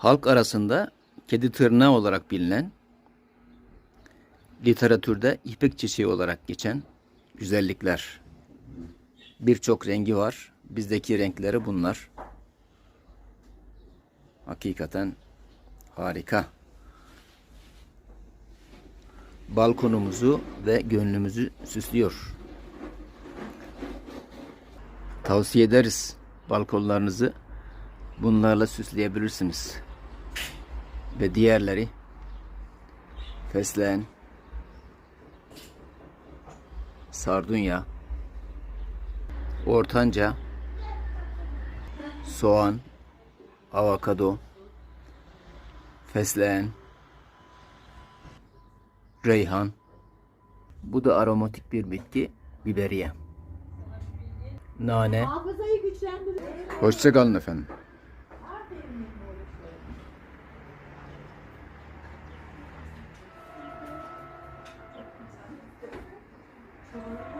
halk arasında kedi tırnağı olarak bilinen, literatürde ipek çiçeği olarak geçen güzellikler. Birçok rengi var. Bizdeki renkleri bunlar. Hakikaten harika. Balkonumuzu ve gönlümüzü süslüyor. Tavsiye ederiz. Balkonlarınızı bunlarla süsleyebilirsiniz. Ve diğerleri fesleğen, sardunya, ortanca, soğan, avokado, fesleğen, reyhan. Bu da aromatik bir bitki, biberiye. Nane. Hoşçakalın efendim. Four.